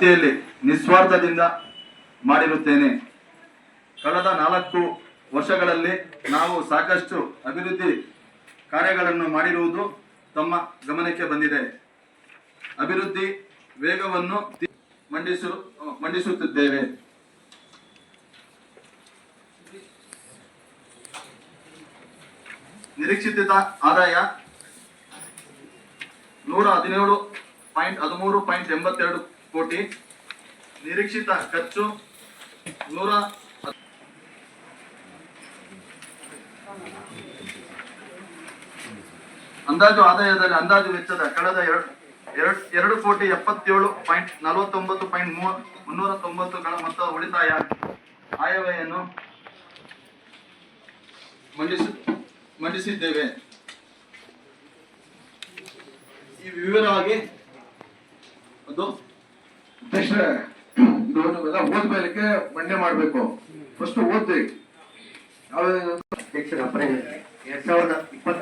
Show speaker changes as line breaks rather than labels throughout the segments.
ವ್ಯಾಪ್ತಿಯಲ್ಲಿ ನಿಸ್ವಾರ್ಥದಿಂದ ಮಾಡಿರುತ್ತೇನೆ. ಕಳೆದ ನಾಲ್ಕು ವರ್ಷಗಳಲ್ಲಿ ನಾವು ಸಾಕಷ್ಟು ಅಭಿವೃದ್ಧಿ ಕಾರ್ಯಗಳನ್ನು ಮಾಡಿರುವುದು ತಮ್ಮ ಗಮನಕ್ಕೆ ಬಂದಿದೆ. ಅಭಿವೃದ್ಧಿ ವೇಗವನ್ನು ಮಂಡಿಸು, ಮಂಡಿಸುತ್ತಿದ್ದೇವೆ. ನಿರೀಕ್ಷಿತ ಆದಾಯ ನೂರ ಹದಿನೇಳು ಪಾಯಿಂಟ್ ಹದಿಮೂರು ಪಾಯಿಂಟ್ ಎಂಬತ್ತೆರಡು ಕೋಟಿ. ನಿರೀಕ್ಷಿತ ಖರ್ಚು ನೂರ ಅಂದಾಜು ಆದಾಯದಲ್ಲಿ ಅಂದಾಜು ವೆಚ್ಚದ ಕಳೆದ ಎರಡು ಎರಡು ಎರಡು ಕೋಟಿ ಎಪ್ಪತ್ತೇಳು ಪಾಯಿಂಟ್ ನಲವತ್ತೊಂಬತ್ತು ಪಾಯಿಂಟ್ ಮೂವ, ಮುನ್ನೂರ ತೊಂಬತ್ತುಗಳ ಮೊತ್ತ ಉಳಿತಾಯ ಆಯವ್ಯಯನ್ನು ಮಂಡಿಸಿ, ಮಂಡಿಸಿದ್ದೇವೆ. ಈ ವಿವರವಾಗಿ ಅದು
ಇದು ನೀವೆಲ್ಲ ಓದ್ಮೇಲಕ್ಕೆ ಮಂಡ್ಯ ಮಾಡ್ಬೇಕು. ಫಸ್ಟ್ ಓದ್ರಿ
ಎರಡ್ ಸಾವಿರದ ಇಪ್ಪತ್ತ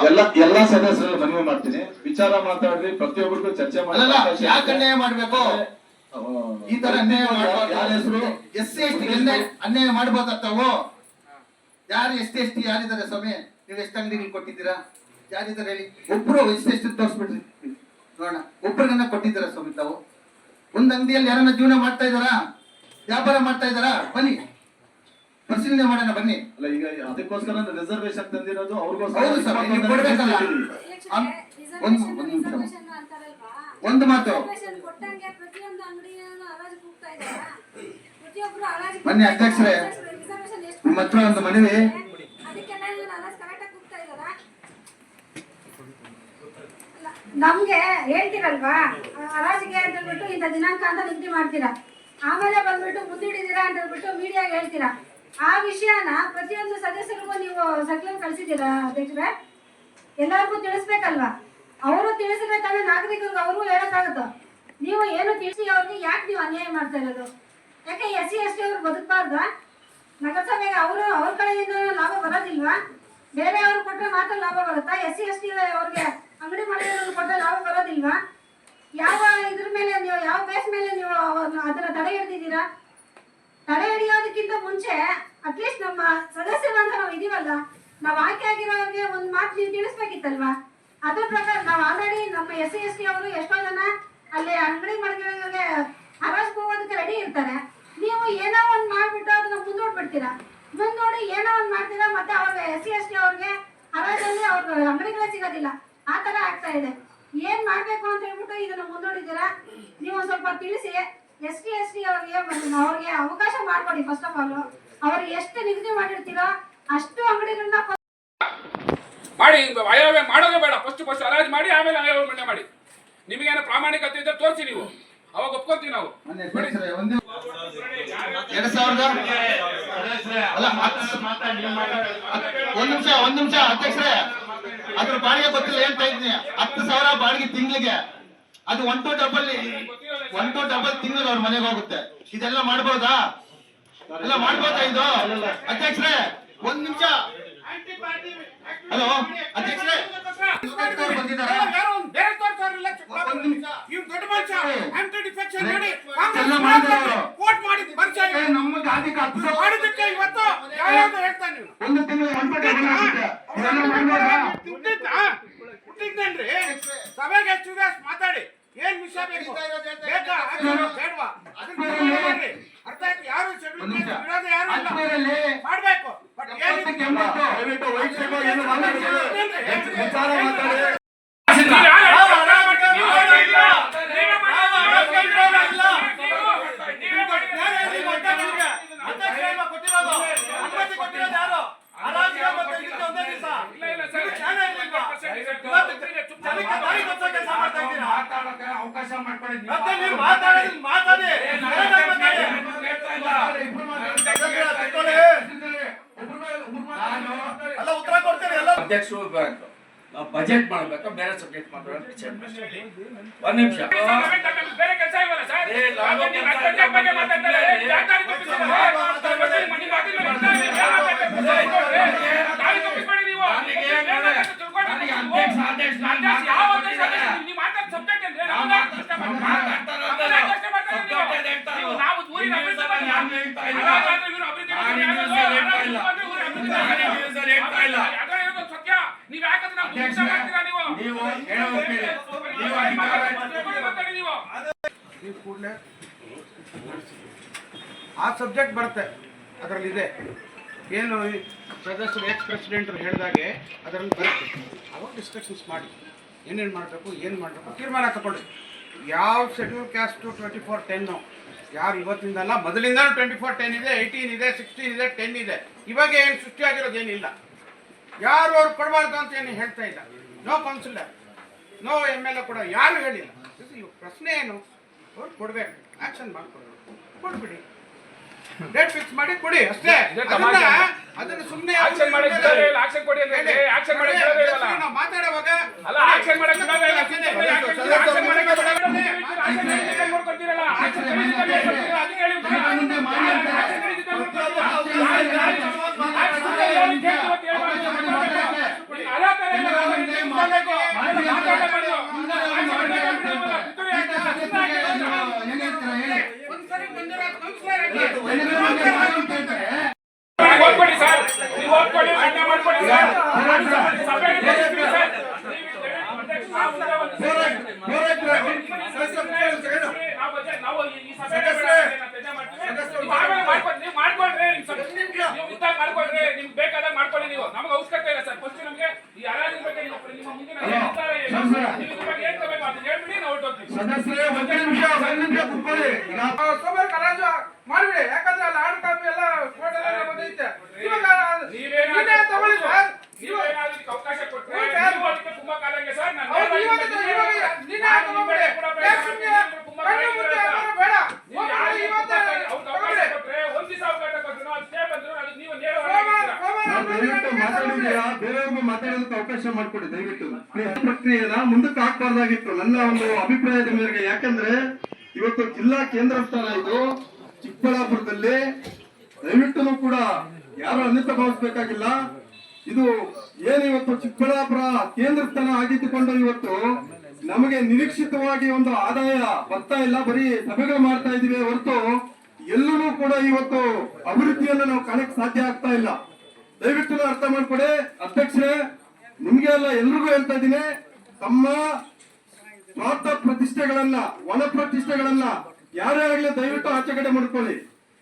ಎಲ್ಲ ಎಲ್ಲಾ ಸದಸ್ಯರು ಮನವಿ ಮಾಡ್ತೀನಿ. ವಿಚಾರ ಮಾತಾಡ್ರಿ ಪ್ರತಿಯೊಬ್ಬರಿಗೂ ಚರ್ಚೆ ಮಾಡಿ
ಯಾಕೆ ಅನ್ಯಾಯ ಮಾಡ್ಬೇಕು? ಈ ತರ ಅನ್ಯಾಯ
ಯಾರ ಹೆಸರು?
ಎಸ್ ಸಿ ಎಸ್ ಟಿ ಅನ್ಯಾಯ ಮಾಡ್ಬೋದತ್ತವು ಯಾರು ಎಸ್ ಟಿ ಎಸ್ ಟಿ ಯಾರಿದ್ದಾರೆ ಸ್ವಾಮಿ? ನೀವು ಎಷ್ಟು ಅಂಗಡಿಗಳು ಕೊಟ್ಟಿದ್ದೀರಾ? ಯಾರಿದ್ದಾರೆ ಹೇಳಿ? ಒಬ್ರು ಎಷ್ಟು ಎಷ್ಟು ತೋರಿಸ್ಬಿಟ್ರಿ ನೋಡೋಣ. ಒಬ್ರಿಗನ್ನ ಕೊಟ್ಟಿದ್ದಾರ ಸ್ವಾಮಿ ತಾವು? ಒಂದ್ ಅಂಗಡಿಯಲ್ಲಿ ಯಾರನ್ನ ಜೀವನ ಮಾಡ್ತಾ ಇದ್ದಾರಾ? ವ್ಯಾಪಾರ ಮಾಡ್ತಾ ಇದ್ದಾರಾ? ಬನ್ನಿ. ಪರಿಶೀಲನೆ ಮಾಡೋಣ ಬನ್ನಿ.
ಅಲ್ಲ ಈಗ ಅದಕ್ಕೋಸ್ಕರ ರಿಸರ್ವೇಶನ್ ತಂದಿರೋದು ಅವ್ರಿಗೋಸ್ಕರ.
ಒಂದು ಒಂದು ನಿಮಿಷ. ಒಂದು ಮಾತು. ಬನ್ನಿ ಅಧ್ಯಕ್ಷರೇ. ನಿಮ್ಮ ಹತ್ರ ಒಂದು ಮನವಿ
ಅದಕ್ಕೆಲ್ಲ ಇವ್ರು ಹರಾಜು ಕರೆಕ್ಟಾಗಿ ಕೂಗ್ತಾ ಇದ್ದಾರಾ? ಅಲ್ಲ, ನಮ್ಗೆ ಹೇಳ್ತೀರಲ್ವಾ? ಹರಾಜಿಗೆ ಅಂತ ಹೇಳ್ಬಿಟ್ಟು ಇಂಥ ದಿನಾಂಕ ಅಂತ ನಿಗದಿ ಮಾಡ್ತೀರಾ? ಆಮೇಲೆ ಬಂದ್ಬಿಟ್ಟು ಮುಂದಿಡಿದೀರಾ ಅಂತ ಹೇಳ್ಬಿಟ್ಟು ಮೀಡಿಯಾಗೆ ಹೇಳ್ತೀರಾ? ಆ ವಿಷಯನ ಪ್ರತಿಯೊಂದು ಸದಸ್ಯರಿಗೂ ನೀವು ಸರ್ಕ್ಯುಲರ್ ಕಳಿಸಿದ್ದೀರಾ, ಅಧ್ಯಕ್ಷರೇ? ಎಲ್ಲರಿಗೂ ತಿಳಿಸ್ಬೇಕಲ್ವಾ? ಅವರು ತಿಳಿಸಬೇಕಾದ್ರೆ ನಾಗರಿಕರಿಗೆ ಅವರು ಹೇಳಕ್ಕಾಗುತ್ತ? ನೀವು ಏನು ತಿಳಿಸಿ ಅವ್ರಿಗೆ ಯಾಕೆ ನೀವು ಅನ್ಯಾಯ ಮಾಡ್ತಾ ಇರೋದು? ಯಾಕೆ ಎಸ್ ಸಿ, ಎಸ್ ಟಿ ಅವ್ರು ಬದುಕಬಾರ್ದಾ? ನಗರಸಭೆಗೆ ಅವರು ಅವ್ರ ಕಡೆಯಿಂದ ಲಾಭ ಬರೋದಿಲ್ವಾ? ಬೇರೆ ಅವ್ರು ಕೊಟ್ಟರೆ ಮಾತ್ರ ಲಾಭ ಬರುತ್ತಾ? ಎಸ್ ಸಿ, ಎಸ್ ಟಿ ಅವ್ರಿಗೆ ಅಂಗಡಿ ಮಾಡಿರೋರು ಕೊಟ್ಟರೆ ಲಾಭ ಬರೋದಿಲ್ವಾ? ಯಾವ ಇದ್ರ ಮೇಲೆ ನೀವು, ಯಾವ ಬೇಸ್ ಮೇಲೆ ನೀವು ಅದನ್ನ ತಡೆ ಹಿಡ್ದಿದ್ದೀರಾ ತಡೆ ಹಿಡಿಯೋದಕ್ಕಿಂತ ಮುಂಚೆ ಅಟ್ಲೀಸ್ಟ್ ನಮ್ಮ ಸದಸ್ಯರು ಅಂತ ನಾವು ಇದೀವಲ್ಲ, ನಾವು ಆಯ್ಕೆ ಆಗಿರೋರಿಗೆ ಒಂದು ಮಾತು ನೀವು ತಿಳಿಸ್ಬೇಕಿತ್ತಲ್ವಾ? ಅದ್ರ ಪ್ರಕಾರ ನಾವು ಆಲ್ರೆಡಿ ನಮ್ಮ ಎಸ್ ಸಿ, ಎಸ್ ಟಿ ಅವರು ಎಷ್ಟೋ ಜನ ಅಲ್ಲಿ ಅಂಗಡಿ ಮಳಿಗೆಗಳಿಗೆ ಹರಾಜ್ ಹೋಗೋದಕ್ಕೆ ರೆಡಿ ಇರ್ತಾರೆ. ನೀವು ಏನೋ ಒಂದು ಮಾಡ್ಬಿಟ್ಟು ಅದನ್ನ ಮುಂದೂಡ್ಬಿಡ್ತೀರಾ? ಮುಂದೂಡಿ ಏನೋ ಒಂದು ಮಾಡ್ತೀರಾ, ಮತ್ತೆ ಅವ್ರಿಗೆ ಎಸ್ ಸಿ, ಎಸ್ ಟಿ ಅವ್ರಿಗೆ ಹರಾಜಲ್ಲಿ ಅವ್ರ ಅಂಗಡಿಗಳೇ ಸಿಗೋದಿಲ್ಲ. ಆ ಥರ ಆಗ್ತಾ ಇದೆ. ಏನ್ ಮಾಡ್ಬೇಕು ಅಂತ ಹೇಳ್ಬಿಟ್ಟು ಇದನ್ನ ಮುಂದೂಡಿದ್ದೀರಾ? ನೀವು ಒಂದ್ ಸ್ವಲ್ಪ ತಿಳಿಸಿ. ಎಸ್ ಟಿ ಎಸ್ ಟಿ ಅವ್ರಿಗೆ ಅವ್ರಿಗೆ ಅವಕಾಶ ಮಾಡ್ಕೊಡಿ ಫಸ್ಟ್ ಆಫ್ ಆಲ್ ಅವ್ರಿಗೆ ಎಷ್ಟು ನಿಗದಿ ಮಾಡಿರ್ತೀರೋ ಅಷ್ಟು ಅಂಗಡಿಗಳನ್ನ
ಮಾಡಿ ಆಯವ್ಯಯ ಮಾಡೋದೇ ಬೇಡ. ಫಸ್ಟ್ ಫಸ್ಟ್ ಹರಾಜು ಮಾಡಿ ಆಮೇಲೆ ಆಯವ್ಯಯ ಮಂಡ್ಯ ಮಾಡಿ. ನಿಮಗೇನೋ ಪ್ರಾಮಾಣಿಕತೆ ಇದ್ದರೆ ತೋರಿಸಿ ನೀವು. ಅವಾಗ ಒಪ್ಕೊಂತೀವಿ ನಾವು.
ಒಂದು ಎರಡ್ ಸಾವಿರದ ಅಲ್ಲ ಹತ್ತು- ಒಂದ್ ನಿಮಿಷ ಒಂದ್ ನಿಮಿಷ ಅಧ್ಯಕ್ಷರೇ. ಅದ್ರ ಬಾಡಿಗೆ ಗೊತ್ತಿಲ್ಲ ಹೇಳ್ತಾ ಇದ್ದೀನಿ ಹತ್ತು ಸಾವಿರ ಬಾಡಿಗೆ ತಿಂಗಳಿಗೆ. ಅದು one two double one two double ತಿಂಗಳು ಅವ್ರ ಮನೆಗೆ ಹೋಗುತ್ತೆ. ಇದೆಲ್ಲ ಮಾಡ್ಬೋದಾ? ಎಲ್ಲ ಮಾಡ್ಬೋದಾ ಇದು? ಅಧ್ಯಕ್ಷರೇ ಒಂದ್ ನಿಮಿಷ. ಹಲೋ ಅಧ್ಯಕ್ಷರೇ. ಬಂದಿದ್ದಾರೆ ಬಂದಿದ್ದಾರಾ
ಯಾರೋ ಒಂದು ಬೇರೆ ತೋರ್ಸೋರಿಲ್ಲ, ಇವ್ನು ದೊಡ್ಡ ಮನುಷ್ಯ. ಮಾಡಿ ಪರಿಚಯ
ನಮ್ಮ ಗಾದಿಗೆ ಮಾಡಿದಕ್ಕೆ
ಮಾಡಿದ್ದಕ್ಕೆ ಇವತ್ತು ಯಾವ್ಯಾವ್ದು ಹೇಳ್ತಾನೆ ನೀವು
ಒಂದು ತಿಂಗಳು
ಸಭೆಗೆ ಎಷ್ಟು ಮಾತಾಡಿ? ಏನ್ ವಿಷಯ ಬೇಕು? ಬೇಕಾ? ಬೇಡ್ವಾ? ಅದನ್ನ ಅರ್ಥ ಆಯ್ತು? ಯಾರು
ನಿಮಿಷ.
ವಿರೋಧ ಯಾರು ಇಲ್ಲ? ಮಾಡ್ಬೇಕು. ಬಟ್
ಎಂಬತ್ತು. ವೈಟ್ ಏನು. ವಿಚಾರ ಮಾತಾಡಿ.
ಅವಕಾಶ ಮಾಡ್ಕೊಳ್ಳಿ
ಮತ್ತೆ ನೀವು ಮಾತಾಡಿ ಮಾತಾಡಿ ಎಲ್ಲ ಉತ್ತರ ಕೊಡ್ತೀರಿ ಎಲ್ಲ
ಅಧ್ಯಕ್ಷರು ಬಜೆಟ್ ಮಾಡ್ಬೇಕಾ ಬೇರೆ ಸಬ್ಜೆಕ್ಟ್ ಮಾತಾಡೋದು ಒಂದ್ ನಿಮಿಷ
ಬೇರೆ ಕೆಲಸ ಇಲ್ವಲ್ಲ ಸರ್
ಏ, ಲಾಭ
ನೀವು ಅಡ್ವರ್ಟೈಸ್ ಬಗ್ಗೆ ಮಾತಾಡ್ತಾರೆ ವ್ಯಾಪಾರಿ ತಪ್ಪಿಸ್ತಾರೆ. ಮನೆ ಬಾಗಿಲು ದಾರಿ ತಪ್ಪಿಸ್ಬೇಡಿ ನೀವು
ನನಗೆ
ಏನ್ ಮಾತಾಡ್ತೀರಿ ತಿಳ್ಕೊಳ್ಳಿ
ನನಗೆ
ನೀವು.
ಅಧ್ಯಕ್ಷ ಆದೇಶ ನಾನು
ಅಧ್ಯಕ್ಷ ಯಾವ ಕೂಡಲೇ. ಆ ಸಬ್ಜೆಕ್ಟ್ ಬರುತ್ತೆ, ಅದರಲ್ಲಿದೆ. ಏನು ಪ್ರದರ್ಶನ ಎಕ್ಸ್ ಪ್ರೆಸಿಡೆಂಟ್ರು ಹೇಳಿದಾಗೆ ಅದರಲ್ಲಿ ಬರುತ್ತೆ. ಅವಾಗ ಡಿಸ್ಕಷನ್ಸ್ ಮಾಡಿ, ಏನೇನು ಮಾಡಬೇಕು, ಏನು ಮಾಡಬೇಕು, ತೀರ್ಮಾನ ತಗೊಳ್ಳಿ ಯಾವ schedule caste twenty four ten ಯಾರು ಇವತ್ತಿಂದಲ್ಲ, ಮೊದಲಿಂದಲೂ ಟ್ವೆಂಟಿ ಫೋರ್ ಟೆನ್ ಇದೆ ಏಯ್ಟೀನ್ ಇದೆ ಸಿಕ್ಸ್ಟೀನ್ ಇದೆ ಟೆನ್ ಇದೆ. ಇವಾಗ ಏನು ಸೃಷ್ಟಿಯಾಗಿರೋದೇನಿಲ್ಲ ಯಾರು ಅವ್ರು ಕೊಡಬಾರ್ದು ಅಂತ ಏನು ಹೇಳ್ತಾ ಇಲ್ಲ. No councillor no M L A ಕೂಡ ಯಾರು ಹೇಳಿಲ್ಲ. ಪ್ರಶ್ನೆ ಏನು? ಅವ್ರು ಕೊಡ್ಬೇಕು ಆಕ್ಷನ್ ಮಾಡ್ಕೊಡ್ಬೇಕು ಕೊಡ್ಬಿಡಿ ಡೇಟ್ ಫಿಕ್ಸ್ ಮಾಡಿ ಕೊಡಿ ಅಷ್ಟೇ ಅದನ್ನ. ಅದನ್ನ ಸುಮ್ಮನೆ
ಆಕ್ಷನ್ ಮಾಡಿ ಆಕ್ಷನ್ ಕೊಡಿ ಅಂದ್ರೆ ಆಕ್ಷನ್ ಮಾಡಿ
ನಾವು ಮಾತಾಡುವಾಗ
ಅಲ್ಲ ಆಕ್ಷನ್ ಮಾಡಕ್ಕೆ ಆಕ್ಷನ್ ನೋಡ್ಕೊತೀರಲ್ಲ ಆಕ್ಷನ್ ಹೇಳಿ ನೋಡ್ಕೊತೀರಲ್ಲ. ಆಯ್ತು, ಆಯ್ತು. ಆಯ್ತು, ಸುಮ್ನೆ ಹೇಳಿ ಕೇಳ್ತು ಅಂತ ಹೇಳ್ಬಾರ್ದು. ಈಗ ಅದೇ ತರ ಎಲ್ಲ ಮಾತಾಡ್ಬೇಕು. ಮಾತಾಡ್ಬಾರ್ದು. ಆಕ್ಷನ್ ಮಾಡಕ್ ಬಿಡೋದಿಲ್ಲ. ಕಿತ್ತೂರು ಯಾಕೆ? ಸುಮ್ನೆ ಹಾಕಿದ್ರೆ
ಒಂದ್ಸರಿ ಬಂದಿರೋ ಕೌನ್ಸಿಲರ್
ನೀವು ಓದ್ಕೊಳ್ಳಿ ಸರ್ ನೀವು ಓದ್ಕೊಳ್ಳಿ ಅಡ್ಡ ಮಾಡ್ಕೊಳ್ಳಿ ಸರ್ ಸಭೆಗೆ ಕಳಿಸ್ತೀವಿ ಸರ್ ನಾವು ಮುಂದೆ ಒಂದು ನಾವು ಬಜೆಟ್ ನಾವು ಈ- ಈ ಸಭೆಗೆ ಬೇಡ ಅಂತ ತೆಗೆ ಮಾಡ್ತೀವಿ. ನೀವು ಆಮೇಲೆ ಮಾಡ್ಕೊಳ್ಳಿ ನೀವು ಮಾಡ್ಕೊಳ್ರಿ ನಿಮ್ ಸಭೆ ನೀವು ಇದ್ದಾಗ ಮಾಡ್ಕೊಳ್ರಿ ನಿಮ್ಗೆ ಬೇಕಾದಾಗ ಮಾಡ್ಕೊಳ್ಳಿ ನೀವು ನಮ್ಗೆ ಅವಶ್ಯಕತೆ ಇಲ್ಲ ಸರ್ ಫಸ್ಟ್ ನಮಗೆ ಈ ಹರಾಜಿನ ಬಗ್ಗೆ ನೀವು ನಿಮ್ಮ ಮುಂದಿನ ಏನ್ ನಿರ್ಧಾರ ಏನು? ನೀವು ಇದ್ರ ಬಗ್ಗೆ ಏನ್ ತಗೋಬೇಕು ಅಂತ ಹೇಳ್ಬಿಡಿ ನಾವು ಹೊರಟೋಗ್ತೀವಿ
ಸದಸ್ಯರೇ ಒಂದು ನಿಮಿಷ ಒಂದು ನಿಮಿಷ ಕುತ್ಕೊಳ್ಳಿ ಈಗ
ಸೋಮವಾರ ಕರಾಜು ಮಾಡ್ಬಿಡಿ ಯಾಕಂದ್ರೆ ಅಲ್ಲಿ ಹಾರ್ಡ್ ಕಾಪಿ ಎಲ್ಲ ಫೋಟೋ ಎಲ್ಲ ಬಂದೈತೆ ಇವಾಗ ನೀನೇ ತಗೊಳ್ಳಿ ಸರ್
ನೀವೇನಾದ್ರೂ ಇದಕ್ಕೆ ಅವಕಾಶ ಕೊಟ್ರೆ
ಹ್ಞೂ ಸರ್.
ನೀವು ಅದಕ್ಕೆ ತುಂಬಾ ಕಾಲಂಗೆ ಸರ್ ನಾನು
ಹೌದು,
ನೇರವಾಗಿ
ಇವಾಗ
ಬಂದಿದ್ದೀನಿ.
ಇವಾಗ ನೀನೇ
ನಾನು
ತಗೊಂಡ್ಬಿಡಿ.
ನಿಮ್ಮಲ್ಲಿ ಕೂಡ ಬೇಡ,
ಯಾಕೆ ಸುಮ್ನೆ?
ನೀವು ತುಂಬಾ
ಕಣ್ಣು
ಕಾಯ್ತಾ
ಮುಚ್ಚಿ
ಇದ್ದೀರಾ.
ಹಾಕೋದು ಬೇಡ.
ನೀವು
ಹೋಗ್ಬಿಡಿ,
ಯಾರಿಗೆ
ಇವತ್ತೇ
ಅವ್ರಿಗೆ ಅವಕಾಶ
ತಗೊಳ್ಳಿ.
ಕೊಟ್ರೆ ಒಂದ್ ದಿವಸ ಅವಕಾಶ ಕೊಟ್ರು ಅದು ಸ್ಟೇ ಬಂದ್ರು ಅದಕ್ಕೆ ನೀವು ನೇರವಾಗಿ
ಸೋಮವಾರ-
ಹೇಳ್ತೀರಾ.
ಸೋಮವಾರ
ನಾವು ದಯವಿಟ್ಟು ಮಾತಾಡಿದ್ದೀರಾ ಬೇರೆಯವ್ರಿಗೂ ಮಾತಾಡೋದಕ್ಕೆ ಅವಕಾಶ ಮಾಡಿಕೊಡಿ ದಯವಿಟ್ಟು. ಪ್ರಕ್ರಿಯೆನ ಮುಂದಕ್ಕೆ ಹಾಕ್ಬಾರ್ದಾಗಿತ್ತು. ನನ್ನ ಒಂದು ಅಭಿಪ್ರಾಯದ ಮೇರೆಗೆ ಯಾಕಂದ್ರೆ ಇವತ್ತು ಜಿಲ್ಲಾ ಕೇಂದ್ರ ಸ್ಥಾನ ಇದು ಚಿಕ್ಕಬಳ್ಳಾಪುರದಲ್ಲಿ. ದಯವಿಟ್ಟು ಕೂಡ ಯಾರು ಅನಿತ ಭಾವಿಸಬೇಕಾಗಿಲ್ಲ. ಇದು ಏನು ಇವತ್ತು ಚಿಕ್ಕಬಳ್ಳಾಪುರ ಕೇಂದ್ರ ಸ್ಥಾನ ಆಗಿದ್ದುಕೊಂಡು ಇವತ್ತು ನಮಗೆ ನಿರೀಕ್ಷಿತವಾಗಿ ಒಂದು ಆದಾಯ ಬರ್ತಾ ಇಲ್ಲ. ಬರೀ ಸಭೆಗಳು ಮಾಡ್ತಾ ಇದೀವಿ ಹೊರತು ಎಲ್ಲೂ ಕೂಡ ಇವತ್ತು ಅಭಿವೃದ್ಧಿಯನ್ನು ನಾವು ಕಾಣಕ್ಕೆ ಸಾಧ್ಯ ಆಗ್ತಾ ಇಲ್ಲ. ದಯವಿಟ್ಟು ಅರ್ಥ ಮಾಡ್ಕೊಡಿ. ಅಧ್ಯಕ್ಷರೇ ನಿಮ್ಗೆ ಅಲ್ಲ ಎಲ್ರಿಗೂ ಹೇಳ್ತಾ ಇದ್ದೀನಿ, ತಮ್ಮ ಸ್ವಾರ್ಥ ಪ್ರತಿಷ್ಠೆಗಳನ್ನ ಒಳ ಪ್ರತಿಷ್ಠೆಗಳನ್ನ ಯಾರೇ ಆಗ್ಲಿ ದಯವಿಟ್ಟು ಆಚೆ ಕಡೆ ಮಾಡ್ಕೊಳ್ಳಿ.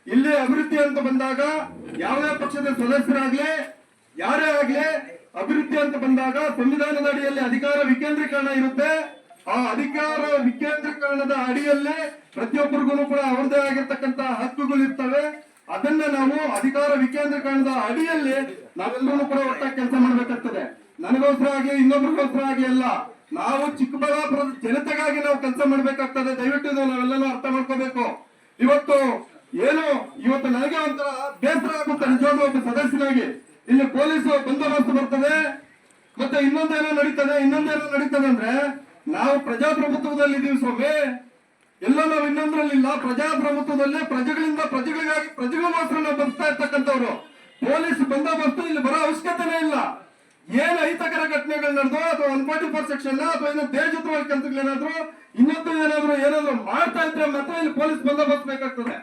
ಇಲ್ಲಿ ಅಭಿವೃದ್ಧಿ ಅಂತ ಬಂದಾಗ ಯಾವುದೇ ಪಕ್ಷದ ಸದಸ್ಯರಾಗ್ಲಿ, ಯಾರೇ ಆಗ್ಲಿ ಅಭಿವೃದ್ಧಿ ಅಂತ ಬಂದಾಗ ಸಂವಿಧಾನದ ಅಡಿಯಲ್ಲಿ ಅಧಿಕಾರ ವಿಕೇಂದ್ರೀಕರಣ ಇರುತ್ತೆ. ಆ ಅಧಿಕಾರ ವಿಕೇಂದ್ರೀಕರಣದ ಅಡಿಯಲ್ಲಿ ಪ್ರತಿಯೊಬ್ಬರಿಗೂ ಕೂಡ ಅವರದೇ ಆಗಿರ್ತಕ್ಕಂತ ಹಕ್ಕುಗಳು ಇರ್ತವೆ. ಅದನ್ನ ನಾವು ಅಧಿಕಾರ ವಿಕೇಂದ್ರೀಕರಣದ ಅಡಿಯಲ್ಲಿ ನಾವೆಲ್ಲರೂ ಕೂಡ ಒಟ್ಟಾಗಿ ಕೆಲಸ ಮಾಡ್ಬೇಕಾಗ್ತದೆ. ನನಗೋಸ್ಕರ ಆಗ್ಲಿ ಇನ್ನೊಬ್ರಿಗೋಸ್ಕರ ಆಗ್ಲಿ ಅಲ್ಲ, ನಾವು ಚಿಕ್ಕಬಳ್ಳಾಪುರದ ಜನತೆಗಾಗಿ ನಾವು ಕೆಲಸ ಮಾಡ್ಬೇಕಾಗ್ತದೆ. ದಯವಿಟ್ಟು ನಾವು ನಾವೆಲ್ಲನೂ ಅರ್ಥ ಮಾಡ್ಕೋಬೇಕು. ಇವತ್ತು ಏನು, ಇವತ್ತು ನನಗೆ ಒಂಥರ ಬೇಸರ ಆಗುತ್ತೆ ನಿಜವಾದ ಒಬ್ಬ ಸದಸ್ಯನಾಗಿ. ಇಲ್ಲಿ ಪೊಲೀಸ್ ಬಂದೋಬಸ್ತ್ ಬರ್ತದೆ, ಮತ್ತೆ ಇನ್ನೊಂದೇನೋ ನಡೀತದೆ ಇನ್ನೊಂದೇನೋ ನಡೀತದೆ ಅಂದ್ರೆ ನಾವು ಪ್ರಜಾಪ್ರಭುತ್ವದಲ್ಲಿ ಇದೀವಿ ಸ್ವಾಮಿ. ಎಲ್ಲ ನಾವು ಇನ್ನೊಂದ್ರಲ್ಲಿಲ್ಲ, ಪ್ರಜಾಪ್ರಭುತ್ವದಲ್ಲಿ ಪ್ರಜೆಗಳಿಂದ ಪ್ರಜೆಗಳಿಗಾಗಿ ಪ್ರಜೆಗಳಿಗೋಸ್ಕರ ನಾವು ಬರ್ತಾ ಇರ್ತಕ್ಕಂಥವ್ರು ಪೊಲೀಸ್ ಬಂದೋಬಸ್ತು ಇಲ್ಲಿ ಬರೋ ಅವಶ್ಯಕತೆನೇ ಇಲ್ಲ ಏನ್ ಅಹಿತಕರ ಘಟನೆಗಳು ನಡೆದು ಅಥವಾ ಒನ್ ಫಾರ್ಟಿ ಫೋರ್ ಸೆಕ್ಷನ್ ಅಥವಾ ಏನೋ ದೇಶದ್ರೋಹಿ ಕೆಲಸಗಳೇನಾದ್ರು ಇನ್ನೊಂದು ಏನಾದ್ರು ಏನಾದ್ರು ಮಾಡ್ತಾ ಇದ್ರೆ ಮಾತ್ರ ಇಲ್ಲಿ ಪೊಲೀಸ್ ಬಂದೋಬಸ್ತ್ ಬೇಕಾಗ್ತದೆ.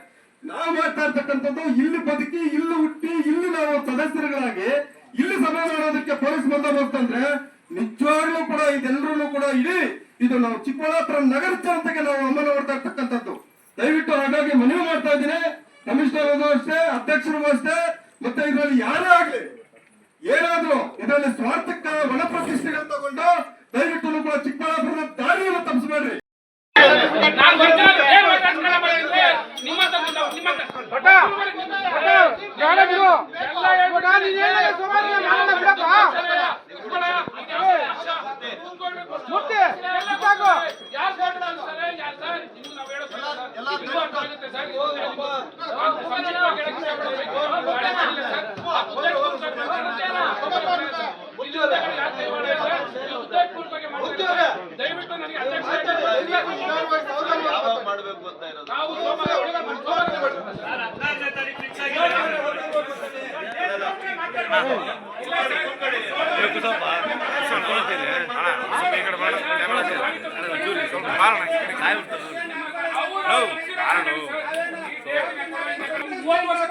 ನಾವು ಮಾಡ್ತಾ ಇರ್ತಕ್ಕಂಥದ್ದು ಇಲ್ಲಿ ಬದುಕಿ, ಇಲ್ಲಿ ಹುಟ್ಟಿ, ಇಲ್ಲಿ ನಾವು ಸದಸ್ಯರುಗಳಾಗಿ, ಇಲ್ಲಿ ಸಭೆ ಮಾಡೋದಕ್ಕೆ ಪೊಲೀಸ್ ಬಂದೋಬಸ್ತ್ ಅಂದ್ರೆ ನಿಜವಾಗ್ಲೂ ಕೂಡ ಇದೆಲ್ಲರೂ ಕೂಡ ಇಡೀ ಇದು ನಾವು ಚಿಕ್ಕಬಳ್ಳಾಪುರ ನಗರ ಜನತೆಗೆ ನಾವು ಅಮಲು ಮಾಡ್ತಾ ಇರ್ತಕ್ಕಂಥದ್ದು. ದಯವಿಟ್ಟು ಹಾಗಾಗಿ ಮನವಿ ಮಾಡ್ತಾ ಇದ್ದೀನಿ. ಕಮಿಷನರ್ ಅಷ್ಟೇ, ಅಧ್ಯಕ್ಷರು ಅಷ್ಟೇ, ಮತ್ತೆ ಇದರಲ್ಲಿ ಯಾರೇ ಆಗ್ಲಿ, ಏನಾದ್ರು ಇದರಲ್ಲಿ ಸ್ವಾರ್ಥಕ್ಕ
Espíritu
ಮಾಡಬೇಕು ಅಂತ ಇರೋದು.
ಮೂವತ್ತು ವರ್ಷ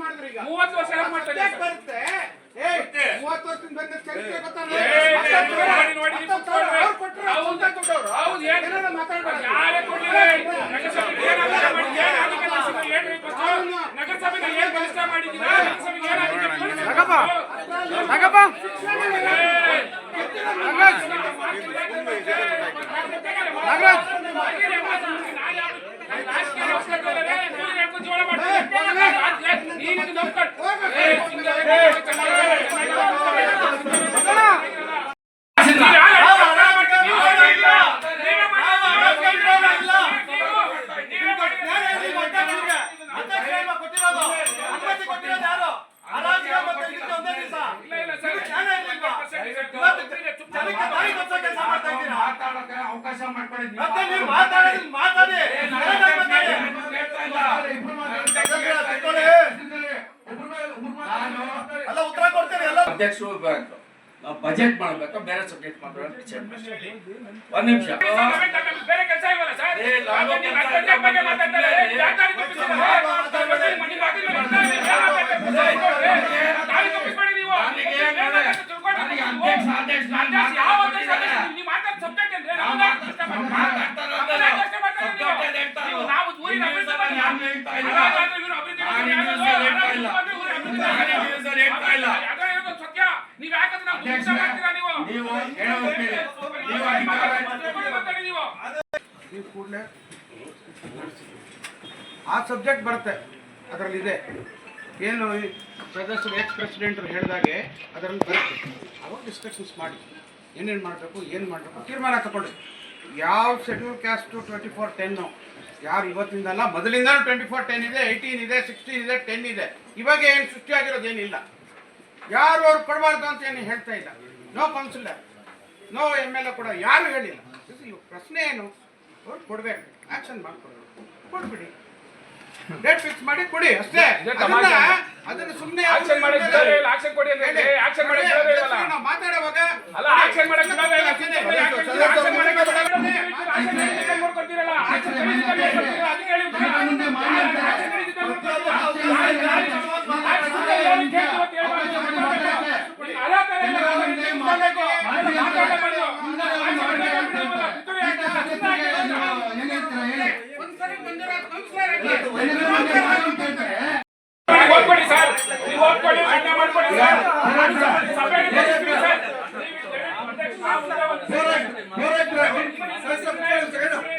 ಮಾಡಿದ್ರು ಈಗ
ಮೂವತ್ತು ವರ್ಷ
ನಾಗರಾಜ್ ನಾಗರಾಜ್
ಮಾತಾಡಕ್ಕೆ ಬ- ಬಜೆಟ್ ಮಾಡ್ಬೇಕು ಬೇರೆ ಸಬ್ಜೆಕ್ಟ್ ಮಾತಾಡೋದು ಒಂದ್ ನಿಮಿಷ.
ಬೇರೆ ಕೆಲಸ ಇಲ್ವಲ್ಲ ಸರ್
ಏ, ನಾನು
ನೀವು ನನ್ನ ಬಗ್ಗೆ ಮಾತಾಡ್ತಾರೆ ಯಾಕಾಗಿ ತಪ್ಪಿಸಿದ್ದಾರೆ? ಮನೆ ಬಾಗಿಲು ಬರ್ತಾರೆ, ಯಾರು ಮಾತಾಡ್ತಾರೆ? ದಾರಿ ತಪ್ಪಿಸ್ಬೇಡಿ ನೀವು.
ನನಗೆ ನನಗೆ ಅಧ್ಯಕ್ಷ ಆದೇಶ ನಾನು
ಅಧ್ಯಕ್ಷ ಯಾವ ಅಧ್ಯಕ್ಷ ಅಧ್ಯಕ್ಷ? ನೀವು ಮಾತಾಡೋ subject ಏನ್ರಿ? ನಾವು ಮಾತಾಡ್ತಾ ಇರೋದು.
ಮಾತಾಡ್ತಾ ಇರೋದು.
ಅಧ್ಯಕ್ಷ ಮಾತಾಡಿ ನೀವು.
subject ಹೇಳ್ತಾ
ನೀವು
ಇರೋದು.
ನಾವು ಊರಿನ
ನೀವು
ಅಭಿವೃದ್ಧಿ
ಸರ್
ಬಗ್ಗೆ
ನಾನು ಹೇಳ್ತಾ ಇಲ್ಲ.
ಹಾಗಾದ್ರೆ ಇವ್ರು ಅಭಿವೃದ್ಧಿ ಬಗ್ಗೆ
ನಾನು
ಯಾರು?
ನೀವು ಸರ್ ಹೇಳ್ತಾ ಇಲ್ಲ.
ಅಭಿವೃದ್ಧಿ ಬಗ್ಗೆ ಊರ ಅಭಿವೃದ್ಧಿ
ನಾನು
ಬಗ್ಗೆ
ನೀವು ಸರ್ ಹೇಳ್ತಾ ಇಲ್ಲ.
ಅದೇ ಇರೋದು ಸತ್ಯ. ನೀವು ಯಾಕಂದ್ರೆ ನಾವು ದುಷ್ಟ ಮಾಡ್ತೀರಾ ನೀವು?
ನೀವು ಹೇಳೋ ಕೇಳಿ. ನೀವು ಅಧಿಕಾರ
ಮಾತಾಡಿ ನೀವು.
ಈ ಕೂಡಲೇ ಆ ಸಬ್ಜೆಕ್ಟ್ ಬರುತ್ತೆ ಅದರಲ್ಲಿ ಇದೆ. ಏನು ಪ್ರದರ್ಶನ ಎಕ್ಸ್ ಪ್ರೆಸಿಡೆಂಟ್ರು ಹೇಳಿದಾಗೆ ಅದರಲ್ಲಿ ಬರುತ್ತೆ. ಅವಾಗ ಡಿಸ್ಕಷನ್ಸ್ ಮಾಡಿ. ಏನೇನು ಮಾಡಬೇಕು, ಏನು ಮಾಡಬೇಕು, ತೀರ್ಮಾನ ತಗೊಳ್ಳಿ ಯಾವ schedule caste twenty four ten ಯಾರು ಇವತ್ತಿಂದಲ್ಲ ಮೊದಲಿಂದಲೂ ಟ್ವೆಂಟಿ ಫೋರ್ ಟೆನ್ ಇದೆ ಏಯ್ಟೀನ್ ಇದೆ ಸಿಕ್ಸ್ಟೀನ್ ಇದೆ ಟೆನ್ ಇದೆ. ಇವಾಗ ಏನು ಸೃಷ್ಟಿಯಾಗಿರೋದೇನಿಲ್ಲ ಯಾರು ಅವ್ರು ಕೊಡಬಾರ್ದು ಅಂತ ಏನು ಹೇಳ್ತಾ ಇಲ್ಲ. No councillor no M L A ಕೂಡ ಯಾರು ಹೇಳಿಲ್ಲ. ಪ್ರಶ್ನೆ ಏನು? ಅವ್ರು ಕೊಡಬೇಕು. ಆ್ಯಕ್ಷನ್ ಮಾಡಿಕೊಡ್ಬೇಕು ಕೊಡ್ಬಿಡಿ ಡೇಟ್ ಫಿಕ್ಸ್ ಮಾಡಿ ಕೊಡಿ ಅಷ್ಟೇ. ಅದನ್ನ ಸುಮ್ಮನೆ
ಆಕ್ಷನ್ ಮಾಡಿ ಆಕ್ಷನ್ ಕೊಡಿ
ಹೇಳಿ.
ಆಕ್ಷನ್
ಮಾಡಿ ಮಾತಾಡುವಾಗ
ಅಲ್ಲ ಆಕ್ಷನ್ ಮಾಡಕ್ ಬಿಡೋದೇ ಇಲ್ಲ, ಸುಮ್ನೆ ಸುಮ್ನೆ ಯಾಕೆ ಹೇಳ್ತೀರಾ? ಆಕ್ಷನ್ ಮಾಡಕ್ ಬಿಡೋದೇ ಇಲ್ಲ. ಆಕ್ಷನ್ ಹಿಡಿದಿದ್ದಲ್ಲಿ ನೋಡ್ಕೊಳ್ತೀರಲ್ಲ, ಆಕ್ಷನ್ ಹಿಡಿದಿದ್ದಲ್ಲಿ ನೋಡ್ಕೊಳ್ತೀರಲ್ಲ, ಅದಕ್ಕೆ ಹೇಳಿ ಬಿಡಿ. ಆಕ್ಷನ್ ಹಿಡಿದಿದ್ದಲ್ಲಿ ನೋಡ್ಕೊಳ್ತೀರಲ್ಲ. ಆಯ್ತು, ಆಯ್ತು. ಆಯ್ತು, ಸುಮ್ನೆ ಹೇಳಿ ಕೇಳ್ತೀವಿ ಅಂತ ಹೇಳ್ಬಾರ್ದು. ನೀವು ಅದೇ ತರ ಎಲ್ಲ ಮಾತಾಡ್ಬೇಕು. ಮಾತಾಡ್ಬೇಕು. ಆಕ್ಷನ್ ಹಿಡಿದಿದ್ದಲ್ಲಿ ಬಿಡೋದಿಲ್ಲ. ಕಿತ್ತೂರು ಯಾಕೆ? ಸುಮ್ನೆ ಯಾಕೆ? ಒಂದ್ಸರಿ ಬಂದಿರೋ ಕೌನ್ಸಿಲರ್ ನೀವು ಓದ್ಕೊಳ್ಳಿ ಸರ್ ನೀವು ಓದ್ಕೊಳ್ಳಿ ಅಡ್ಡ ಮಾಡ್ಕೊಳ್ಳಿ ಸರ್ ಸಭೆಯಲ್ಲಿ ಬರ್ತೀವಿ ಸರ್ ನೀವು ಅಧ್ಯಕ್ಷ ನಾವು ಮುಂದೆ ಒಂದು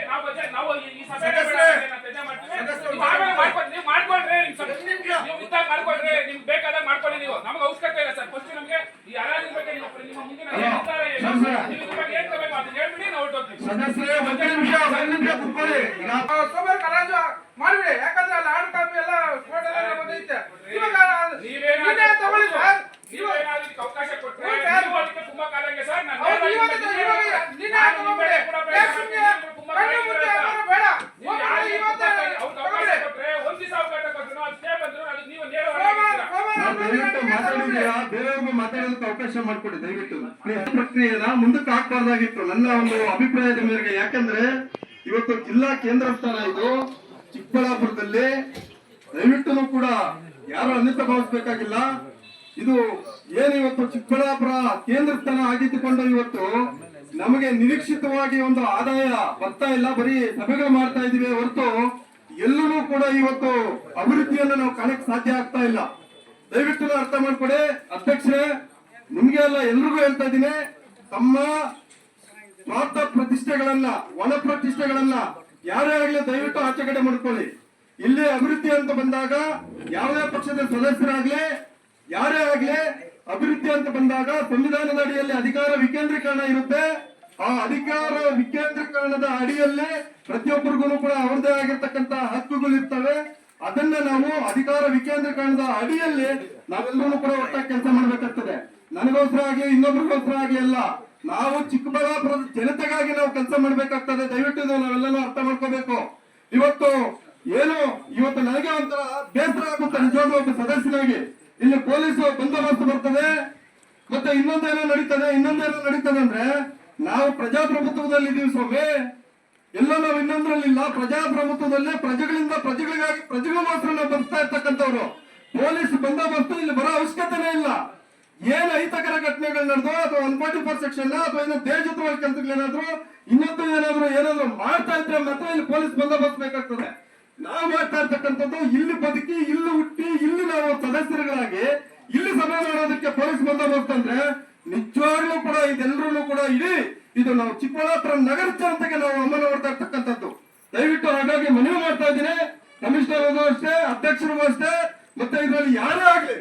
ನಾವು ಬಜೆಟ್- ನಾವು ಈ- ಈ ಸಭೆಯಲ್ಲಿ ಚರ್ಚೆ ಮಾಡ್ತೀವಿ. ನೀವು ಆಮೇಲೆ ಮಾಡ್ಕೊಳ್ಳಿ, ನೀವು ಮಾಡ್ಕೊಳ್ರಿ ನಿಮ್ ಸಭೆ- ನೀವು ಇದ್ದಾಗ ಮಾಡ್ಕೊಳ್ರಿ ನಿಮ್ಗೆ ಬೇಕಾದಾಗ ಮಾಡ್ಕೊಳ್ಳಿ ನೀವು ನಮಗೆ ಅವಶ್ಯಕತೆ ಇಲ್ಲ ಸರ್ ಫಸ್ಟ್ ನಮಗೆ ಈ ಹರಾಜಿನ ಬಗ್ಗೆ ನಿಮ್ಮ ನಿಮ್ಮ ಮುಂದಿನ ನಿರ್ಧಾರ ಏನು? ನೀವು ಇದ್ರ ಬಗ್ಗೆ ಏನ್ ತಗೋಬೇಕು ಅಂತ ಹೇಳ್ಬಿಡಿ ನಾವು ಹೊರಟೋಗ್ತೀವಿ
ಸದಸ್ಯರೇ ಒಂದ್ ನಿಮಿಷ ಒಂದ್ ನಿಮಿಷ ಕುತ್ಕೊಳ್ಳಿ ಈಗ
ಸೋಮವಾರ ಕಲಾಜು ಮಾಡಿಬಿಡಿ ಯಾಕಂದ್ರೆ ಅಲ್ಲಿ ಹಾರ್ಡ್ ಕಾಪಿ ಎಲ್ಲ ಫೋಟೋ ಎಲ್ಲ ಬಂದೈತೆ ಇವಾಗ
ನೀವೇನಾದ್ರೂ-
ನೀವೇ ತಗೊಳ್ಳಿ ಸರ್
ನೀವೇನಾದ್ರೂ ಇದಕ್ಕೆ ಅವಕಾಶ ಕೊಟ್ರೆ
ಹ್ಞೂ ಸರ್.
ನೀವು ಅದಕ್ಕೆ ತುಂಬಾ ಕಾಲಂಗೆ ಸರ್ ನಾನು
ಹೌದು,
ನೇರವಾಗಿ
ಇವಾಗ
ಬಂದಿದ್ದೀನಿ.
ಇವಾಗ ನೀನೇ
ನಾನು
ತಗೊಂಡ್ಬಿಡಿ.
ನಿಮ್ಮಲ್ಲಿ ಕೂಡ
ಯಾಕೆ ಸುಮ್ನೆ
ತುಂಬಾ
ಕಣ್ಣು ಮುಚ್ಚಿ
ಕಾಯ್ದಿರ
ಯಾರು
ಅಂತ.
ಬೇಡ.
ನೀವು
ಹೋಗ್ಬಿಡಿ,
ಯಾರಿಗೆ
ಇವತ್ತೇ
ಅವ್ರಿಗೆ ಅವಕಾಶ
ತಗೊಳ್ಳಿ.
ಕೊಟ್ರೆ ಒಂದ್ ದಿವಸ ಅವಕಾಶ ಕೊಟ್ರು ಅದು ಸ್ಟೇ ಬಂದ್ರು ಅದಕ್ಕೆ ನೀವು ನೇರವಾಗಿ
ಸೋಮವಾರ-
ಹೇಳ್ತೀರಾ.
ಸೋಮವಾರ
ನಾವು ದಯವಿಟ್ಟು ಮಾತಾಡಿದ್ದೀರಾ ಬೇರೆಯವ್ರಿಗೂ ಮಾತಾಡೋದಕ್ಕೆ ಅವಕಾಶ ಮಾಡಿಕೊಡಿ, ದಯವಿಟ್ಟು. ಪ್ರಕ್ರಿಯೆನ ಮುಂದಕ್ಕೆ ಹಾಕಬಾರ್ದಾಗಿತ್ತು ನನ್ನ ಒಂದು ಅಭಿಪ್ರಾಯದ ಮೇರೆಗೆ, ಯಾಕಂದ್ರೆ ಇವತ್ತು ಜಿಲ್ಲಾ ಕೇಂದ್ರ ಸ್ಥಾನ ಇದು, ಚಿಕ್ಕಬಳ್ಳಾಪುರದಲ್ಲಿ. ದಯವಿಟ್ಟು ಕೂಡ ಯಾರು ಅನ್ಯತ ಭಾವಿಸ್ಬೇಕಾಗಿಲ್ಲ. ಇದು ಏನು ಇವತ್ತು ಚಿಕ್ಕಬಳ್ಳಾಪುರ ಕೇಂದ್ರ ಸ್ಥಾನ ಆಗಿದ್ದುಕೊಂಡು ಇವತ್ತು ನಮಗೆ ನಿರೀಕ್ಷಿತವಾಗಿ ಒಂದು ಆದಾಯ ಬರ್ತಾ ಇಲ್ಲ. ಬರೀ ಸಭೆಗಳು ಮಾಡ್ತಾ ಇದೀವಿ ಹೊರತು ಎಲ್ಲರೂ ಕೂಡ ಇವತ್ತು ಅಭಿವೃದ್ಧಿಯನ್ನು ನಾವು ಕಾಣಕ್ ಸಾಧ್ಯ ಆಗ್ತಾ ಇಲ್ಲ. ದಯವಿಟ್ಟು ಅರ್ಥ ಮಾಡ್ಕೊಡಿ. ಅಧ್ಯಕ್ಷರೇ ನಿಮ್ಗೆ ಅಲ್ಲ ಎಲ್ರಿಗೂ ಹೇಳ್ತಾ ಇದ್ದೀನಿ, ತಮ್ಮ ಸ್ವಾರ್ಥ ಪ್ರತಿಷ್ಠೆಗಳನ್ನ ಒಣ ಪ್ರತಿಷ್ಠೆಗಳನ್ನ ಯಾರೇ ಆಗ್ಲಿ ದಯವಿಟ್ಟು ಆಚೆ ಕಡೆ ಮಾಡ್ಕೊಳ್ಳಿ. ಇಲ್ಲಿ ಅಭಿವೃದ್ಧಿ ಅಂತ ಬಂದಾಗ ಯಾವುದೇ ಪಕ್ಷದ ಸದಸ್ಯರಾಗ್ಲಿ, ಯಾರೇ ಆಗ್ಲಿ ಅಭಿವೃದ್ಧಿ ಅಂತ ಬಂದಾಗ ಸಂವಿಧಾನದ ಅಡಿಯಲ್ಲಿ ಅಧಿಕಾರ ವಿಕೇಂದ್ರೀಕರಣ ಇರುತ್ತೆ. ಆ ಅಧಿಕಾರ ವಿಕೇಂದ್ರೀಕರಣದ ಅಡಿಯಲ್ಲಿ ಪ್ರತಿಯೊಬ್ಬರಿಗೂ ಕೂಡ ಅವರದೇ ಆಗಿರ್ತಕ್ಕಂತ ಹಕ್ಕುಗಳು ಇರ್ತವೆ. ಅದನ್ನ ನಾವು ಅಧಿಕಾರ ವಿಕೇಂದ್ರೀಕರಣದ ಅಡಿಯಲ್ಲಿ ನಾವೆಲ್ಲರೂ ಕೂಡ ಒಟ್ಟಾಗಿ ಕೆಲಸ ಮಾಡ್ಬೇಕಾಗ್ತದೆ. ನನಗೋಸ್ಕರ ಆಗಿ ಇನ್ನೊಬ್ರಿಗೋಸ್ಕರ ಆಗಿ ಅಲ್ಲ, ನಾವು ಚಿಕ್ಕಬಳ್ಳಾಪುರದ ಜನತೆಗಾಗಿ ನಾವು ಕೆಲಸ ಮಾಡ್ಬೇಕಾಗ್ತದೆ. ದಯವಿಟ್ಟು ನಾವೆಲ್ಲನೂ ಅರ್ಥ ಮಾಡ್ಕೋಬೇಕು. ಇವತ್ತು ಏನು, ಇವತ್ತು ನನಗೆ ಒಂಥರ ಬೇಸರ ಆಗುತ್ತೆ ನಿಜವಾದ ಒಬ್ಬ ಸದಸ್ಯನಾಗಿ. ಇಲ್ಲಿ ಪೊಲೀಸ್ ಬಂದೋಬಸ್ತ್ ಬರ್ತದೆ, ಮತ್ತೆ ಇನ್ನೊಂದೇನೋ ನಡೀತದೆ ಇನ್ನೊಂದೇನೋ ನಡೀತದೆ ಅಂದ್ರೆ ನಾವು ಪ್ರಜಾಪ್ರಭುತ್ವದಲ್ಲಿ ಇದೀವಿ ಸ್ವಾಮಿ. ಎಲ್ಲ ನಾವು ಇನ್ನೊಂದ್ರಲ್ಲಿಲ್ಲ, ಪ್ರಜಾಪ್ರಭುತ್ವದಲ್ಲಿ ಪ್ರಜೆಗಳಿಂದ ಪ್ರಜೆಗಳಿಗಾಗಿ ಪ್ರಜೆಗಳಿಗೋಸ್ಕರ ನಾವು ಬರ್ತಾ ಇರ್ತಕ್ಕಂಥವ್ರು. ಪೊಲೀಸ್ ಬಂದೋಬಸ್ತ್ ಇಲ್ಲಿ ಬರೋ ಅವಶ್ಯಕತೆನೇ ಇಲ್ಲ. ಏನ್ ಅಹಿತಕರ ಘಟನೆಗಳು ನಡೆದು ಅಥವಾ ಒನ್ ಫಾರ್ಟಿ ಫೋರ್ ಸೆಕ್ಷನ್ ಅಥವಾ ಏನೋ ದೇಶದ್ರೋಹ ಕೆಲಸಗಳೇನಾದ್ರು ಇನ್ನೊಂದು ಏನಾದ್ರು ಏನಾದ್ರು ಮಾಡ್ತಾ ಇದ್ರೆ ಮಾತ್ರ ಇಲ್ಲಿ ಪೊಲೀಸ್ ಬಂದೋಬಸ್ತ್ ಬೇಕಾಗ್ತದೆ. ನಾವು ಮಾಡ್ತಾ ಇರ್ತಕ್ಕಂಥದ್ದು, ಇಲ್ಲಿ ಬದುಕಿ, ಇಲ್ಲಿ ಹುಟ್ಟಿ, ಇಲ್ಲಿ ನಾವು ಸದಸ್ಯರುಗಳಾಗಿ, ಇಲ್ಲಿ ಸಭೆ ಮಾಡೋದಕ್ಕೆ ಪೊಲೀಸ್ ಬಂದೋಬಸ್ತ್ ಅಂದ್ರೆ ನಿಜವಾಗ್ಲೂ ಕೂಡ ಇದೆಲ್ಲರೂ ಕೂಡ ಇಡೀ ಇದು ನಾವು ಚಿಕ್ಕಬಳ್ಳಾಪುರ ನಗರ ಜನತೆಗೆ ನಾವು ಅಮಲ ಮಾಡ್ತಾ ಇರ್ತಕ್ಕಂಥದ್ದು ದಯವಿಟ್ಟು ಹಾಗಾಗಿ ಮನವಿ ಮಾಡ್ತಾ ಇದ್ದೀನಿ. ಕಮಿಷನರ್ ಅಷ್ಟೇ ಅಧ್ಯಕ್ಷರಿಗೂ ಅಷ್ಟೇ ಮತ್ತೆ ಇದರಲ್ಲಿ ಯಾರೇ ಆಗ್ಲಿ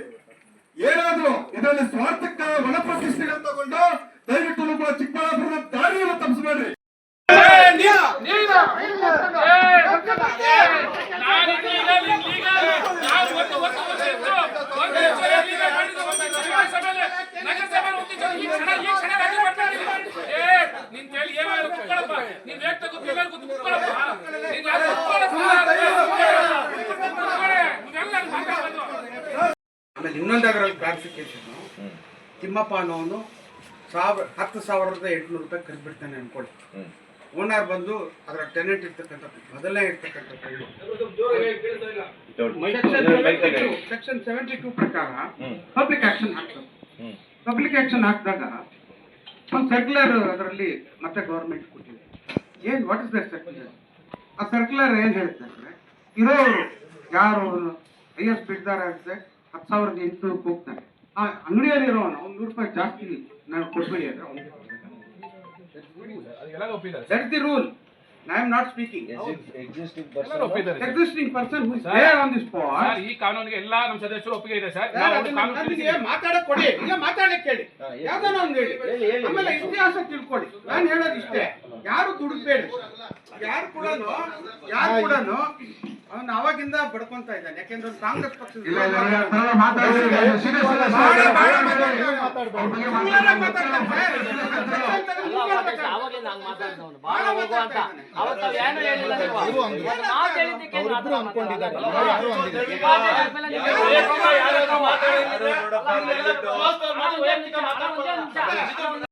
ಏನಾದ್ರೂ ಇದರಲ್ಲಿ ಸ್ವಾರ್ಥಕ್ಕ ಒಳ ಪ್ರತಿಷ್ಠೆಗಳು ತಗೊಂಡು ದಯವಿಟ್ಟು ಕೂಡ ಚಿಕ್ಕಬಳ್ಳಾಪುರದ ದಾರಿಯನ್ನು ತಪ್ಪಿಸಬೇಡ್ರಿ.
ತಿಮ್ಮಪ್ಪ ಅನ್ನೋನು ಸಾವಿರ ಹತ್ತು ಸಾವಿರದ ಎಂಟುನೂರು ರೂಪಾಯಿ ಕರೆದ್ಬಿಡ್ತಾನೆ ಅನ್ಕೊಳ್ಳಿ. ಓನರ್ ಬಂದು ಅದರ ಟೆನೆಂಟ್ ಇರ್ತಕ್ಕಂಥ ಮೊದಲನೇ ಇರ್ತಕ್ಕಂಥ ಸೆಕ್ಷನ್ ಸೆವೆಂಟಿ ಟೂ ಪ್ರಕಾರ ಪಬ್ಲಿಕ್ ಆಕ್ಷನ್ ಹಾಕ್ತಾರೆ. ಪಬ್ಲಿಕ್ ಆಕ್ಷನ್ ಹಾಕಿದಾಗ ಒಂದು ಸರ್ಕ್ಯುಲರ್ ಅದರಲ್ಲಿ ಮತ್ತೆ ಗೌರ್ಮೆಂಟ್ ಕೊಟ್ಟಿದೆ. ಏನು ವಾಟ್ ಇಸ್ ದಟ್ ಸರ್ಕ್ಯುಲರ್ ಆ ಸರ್ಕ್ಯುಲರ್ ಏನು ಹೇಳುತ್ತೆ ಅಂದ್ರೆ ಇರೋರು ಯಾರು? ಹೈಯೆಸ್ಟ್ ಬಿಡ್ದಾರ ಅಂತ ಹತ್ತು ಸಾವಿರದ ಎಂಟುನೂರು ಹೋಗ್ತಾನೆ ಆ ಅಂಗಡಿಯಲ್ಲಿ ಇರೋನು ಒಂದು ನೂರು ರೂಪಾಯಿ ಜಾಸ್ತಿ ನಾನು ಕೊಡ್ಬೇಡಿ ಅಂದ್ರೆ that the rule I am not speaking existing person who is there on the spot
ಈ ಕಾನೂನಿಗೆ ಎಲ್ಲಾ ನಮ್ಮ ಸದಸ್ಯರು ಒಪ್ಪಿಗೆ ಇದೆ ಸರ್
ನನಗೆ. ಮಾತಾಡಕ್ ಕೊಡಿ. ಈಗ ಮಾತಾಡಕ್ ಕೇಳಿ ಯಾವ್ದಾನ ಒಂದು ಹೇಳಿ. ಆಮೇಲೆ ಇತಿಹಾಸ ತಿಳ್ಕೊಳ್ಳಿ. ನಾನು ಹೇಳೋದು ಇಷ್ಟೇ ಯಾರು ದುಡ್ಬೇಡಿ ಯಾರು ಕೂಡ ಯಾರು ಕೂಡ ಅವನು ಅವಾಗಿಂದ ಬಡ್ಕೊಂತ ಇದ್ದಾನೆ ಯಾಕೆಂದ್ರೆ ಕಾಂಗ್ರೆಸ್
ಅನ್ಕೊಂಡಿದ್ದಾರೆ
ಯಾರು